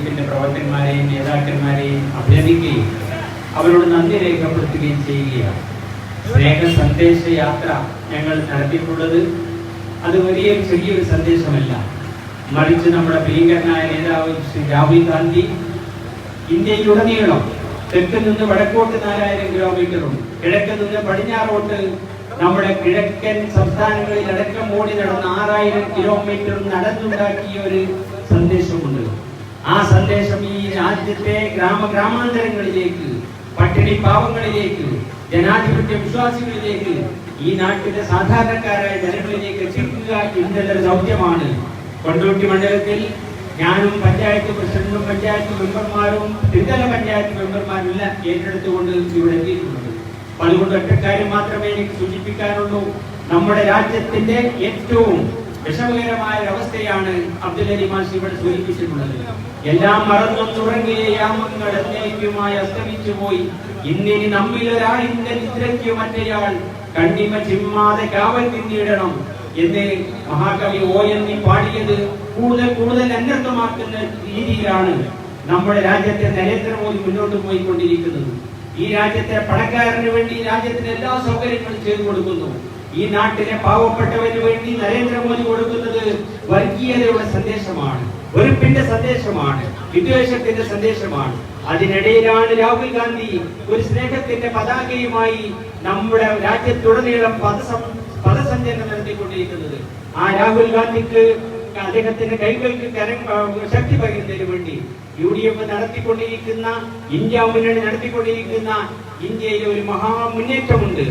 എഫിന്റെ പ്രവർത്തകന്മാരെയും നേതാക്കന്മാരെയും അഭിനന്ദിക്കുകയും അവരോട് നന്ദി രേഖപ്പെടുത്തുകയും ചെയ്യുകയാണ്. സ്നേഹ സന്ദേശ യാത്ര ഞങ്ങൾ നടത്തിയിട്ടുള്ളത് അത് വലിയ ചെറിയൊരു സന്ദേശമല്ല. മറിച്ച് നമ്മുടെ പ്രിയങ്കരനായ നേതാവ് ശ്രീ രാഹുൽ ഗാന്ധി ഇന്ത്യയിലുടനീളം തെക്ക് നിന്ന് വടക്കോട്ട് നാലായിരം കിലോമീറ്ററും കിഴക്ക് നിന്ന് പടിഞ്ഞാറോട്ട് നമ്മുടെ കിഴക്കൻ സംസ്ഥാനങ്ങളിൽ അടക്കം ഓടി നടന്ന ആറായിരം കിലോമീറ്റർ നടന്നുണ്ടാക്കിയ ഒരു സന്ദേശമുണ്ട്. ആ സന്ദേശം ഈ രാജ്യത്തെ ഗ്രാമ ഗ്രാമാന്തരങ്ങളിലേക്ക് പട്ടിണി പാവങ്ങളിലേക്ക് ജനാധിപത്യ വിശ്വാസികളിലേക്ക് ഈ നാട്ടിലെ സാധാരണക്കാരായ ജനങ്ങളിലേക്ക് എത്തിക്കുക എന്നുള്ളൊരു ദൗത്യമാണ് കൊണ്ടോട്ടി മണ്ഡലത്തിൽ. ഞാനും പഞ്ചായത്ത് പ്രസിഡന്റും പഞ്ചായത്ത് മെമ്പർമാരും ത്രിതല പഞ്ചായത്ത് മെമ്പർമാരും എല്ലാം ഏറ്റെടുത്തുകൊണ്ട് ഇവിടെ എത്തിയിട്ടുണ്ട്. അതുകൊണ്ട് ഒറ്റക്കാര്യം മാത്രമേ എനിക്ക് സൂചിപ്പിക്കാനുള്ളൂ. നമ്മുടെ രാജ്യത്തിന്റെ ഏറ്റവും വിഷമകരമായ ഒരവസ്ഥയാണ് അബ്ദുൽ അലി മാഷി ഇവിടെ സൂചിപ്പിച്ചിട്ടുള്ളത്. എല്ലാം മറന്നൊന്നുറങ്ങിയ യാമങ്ങൾ എന്നേക്കുമായി അസ്തമിച്ചു പോയി ഇന്നിനി നമ്മിൽ ഒരാളിന്റെ നിദ്രയ്ക്ക് മറ്റേയാൾ കണ്ണിമ ചിമ്മാതെ കാവൽ പിന്നിടണം എന്ന് മഹാകവി ഓ എൻ പാടിയത് കൂടുതൽ കൂടുതൽ അന്വർത്ഥമാക്കുന്ന രീതിയിലാണ് നമ്മുടെ രാജ്യത്തെ നരേന്ദ്രമോദി മുന്നോട്ട് പോയിക്കൊണ്ടിരിക്കുന്നത്. ഈ രാജ്യത്തെ പണക്കാരന് വേണ്ടി രാജ്യത്തിന് എല്ലാ സൗകര്യങ്ങളും ചെയ്തു കൊടുക്കുന്നു. ഈ നാട്ടിലെ പാവപ്പെട്ടവന് വേണ്ടി നരേന്ദ്രമോദി കൊടുക്കുന്നത് വർഗീയതയുടെ സന്ദേശമാണ് വെറുപ്പിന്റെ സന്ദേശമാണ് വിദ്വേഷത്തിന്റെ സന്ദേശമാണ്. അതിനിടയിലാണ് രാഹുൽ ഗാന്ധി ഒരു സ്നേഹത്തിന്റെ പതാകയുമായി നമ്മുടെ രാജ്യത്തുടനീളം പദസം പദസഞ്ചരണം നടത്തിക്കൊണ്ടിരിക്കുന്നത്. ആ രാഹുൽ ഗാന്ധിക്ക് അദ്ദേഹത്തിന്റെ കൈകൾക്ക് കരം ശക്തി പകരുന്നതിന് വേണ്ടി യു ഡി എഫ് നടത്തിക്കൊണ്ടിരിക്കുന്ന ഇന്ത്യ മുന്നണി നടത്തിക്കൊണ്ടിരിക്കുന്ന ഇന്ത്യയിലെ ഒരു മഹാ മുന്നേറ്റമുണ്ട്.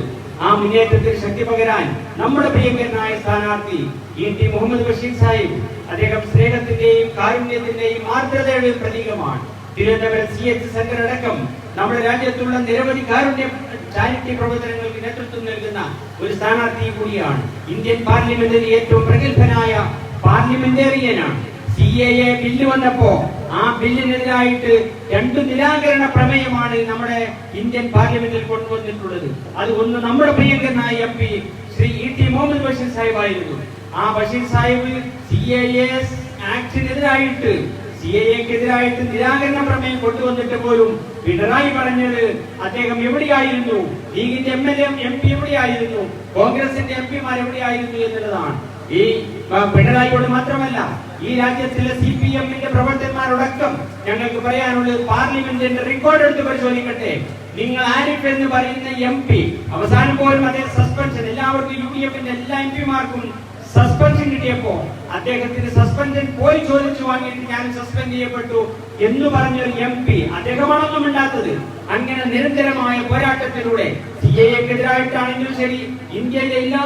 ആ മുന്നേറ്റത്തിൽ ശക്തി പകരാൻ നമ്മുടെ പ്രിയങ്കരനായ സ്ഥാനാർത്ഥി ഇ ടി മുഹമ്മദ് ബഷീർ സാഹിബ് അദ്ദേഹം സ്നേഹത്തിന്റെയും കാരുണ്യത്തിന്റെയും ആർദ്രതയുടെയും പ്രതീകമാണ്. തിരുവനന്തപുരം സി എച്ച് സെന്റർ അടക്കം നമ്മുടെ രാജ്യത്തുള്ള നിരവധി കാരുണ്യ ചാരിറ്റി പ്രവർത്തനങ്ങൾക്ക് നേതൃത്വം നൽകുന്ന ഒരു സ്ഥാനാർത്ഥി കൂടിയാണ്. ഇന്ത്യൻ പാർലമെന്റിൽ ഏറ്റവും പ്രഗത്ഭനായ പാർലമെന്റേറിയനാണ്. സി എ എ ബില്ല് വന്നപ്പോ ആ ബില്ലിനെതിരായിട്ട് രണ്ട് നിരാകരണ പ്രമേയമാണ് നമ്മുടെ ഇന്ത്യൻ പാർലമെന്റിൽ കൊണ്ടുവന്നിട്ടുള്ളത്. അത് ഒന്ന് നമ്മുടെ പ്രിയങ്കരനായ M P Shri E T Muhammad Basheer Sahib ആയിരുന്നു ആ Basheer Sahib C A S ആക്ടിനെതിരായിട്ട് C A എക്കെതിരായിട്ട് നിരാകരണ പ്രമേയം കൊണ്ടുവന്നിട്ട് പോലും പിണറായി പറഞ്ഞത് അദ്ദേഹം എവിടെയായിരുന്നു? ലീഗിന്റെ എം എൽ എം പി എവിടെയായിരുന്നു? കോൺഗ്രസിന്റെ എം പിമാർ എവിടെയായിരുന്നു എന്നുള്ളതാണ്. ഈ പിണറായിയോട് മാത്രമല്ല ഈ രാജ്യത്തിലെ സി പി എമ്മിന്റെ പ്രവർത്തകന്മാരോടക്കം ഞങ്ങൾക്ക് പറയാനുള്ളത് പാർലമെന്റിന്റെ റെക്കോർഡ് എടുത്ത് പരിശോധിക്കട്ടെ. നിങ്ങൾ ആരിഫ് എന്ന് പറയുന്ന എം പി അവസാനം പോലും അദ്ദേഹം സസ്പെൻഷൻ എല്ലാവർക്കും യു ഡി എഫിന്റെ എല്ലാ എം പിമാർക്കും സസ്പെൻഷൻ കിട്ടിയപ്പോ അദ്ദേഹത്തിന് സസ്പെൻഷൻ പോയി ചോദിച്ചു വാങ്ങിയിട്ട് ഞാൻ സസ്പെൻഡ് ചെയ്യപ്പെട്ടു എന്ന് പറഞ്ഞ ഒരു എം പി അദ്ദേഹമാണൊന്നും ഉണ്ടാത്തത് അങ്ങനെ നിരന്തരമായ പോരാട്ടത്തിലൂടെ സി എ എക്കെതിരായിട്ടാണെങ്കിലും ശരി ഇന്ത്യയിലെ എല്ലാ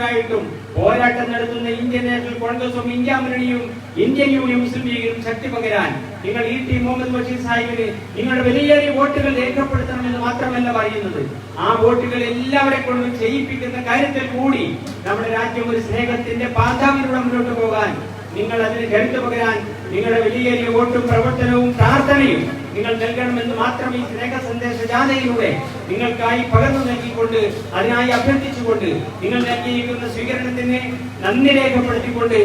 ഖനിയമങ്ങൾക്കെതിരായിട്ടും പോരാട്ടം നടത്തുന്ന ഇന്ത്യൻ നാഷണൽ കോൺഗ്രസും ഇന്ത്യ മുന്നണിയും ഇന്ത്യൻ യൂണിയൻ മുസ്ലിം ലീഗിനും ശക്തി പകരാൻ നിങ്ങൾ ഇ ടി മുഹമ്മദ് ബഷീർ സാഹിബിന് നിങ്ങളുടെ വിലയേറിയ വോട്ടുകൾ രേഖപ്പെടുത്തണമെന്ന് മാത്രമല്ല പറയുന്നത്. ആ വോട്ടുകൾ എല്ലാവരെ കൊണ്ടും ചെയ്യിപ്പിക്കുന്ന കാര്യത്തിൽ കൂടി നമ്മുടെ രാജ്യം ഒരു സ്നേഹത്തിന്റെ പാതാവിലൂടെ മുന്നോട്ട് പോകാൻ നിങ്ങൾ അതിന് കരുത്തു പകരാൻ നിങ്ങളുടെ വിലയേറിയ വോട്ടും പ്രവർത്തനവും പ്രാർത്ഥനയും നിങ്ങൾ നൽകണമെന്ന് മാത്രം ഈ സ്നേഹ സന്ദേശ ജാഥയിലൂടെ നിങ്ങൾക്കായി പകർന്നു നൽകിക്കൊണ്ട് അതിനായി അഭ്യർത്ഥിച്ചുകൊണ്ട് നിങ്ങൾ നൽകിയിരിക്കുന്ന സ്വീകരണത്തിന് നന്ദി രേഖപ്പെടുത്തിക്കൊണ്ട്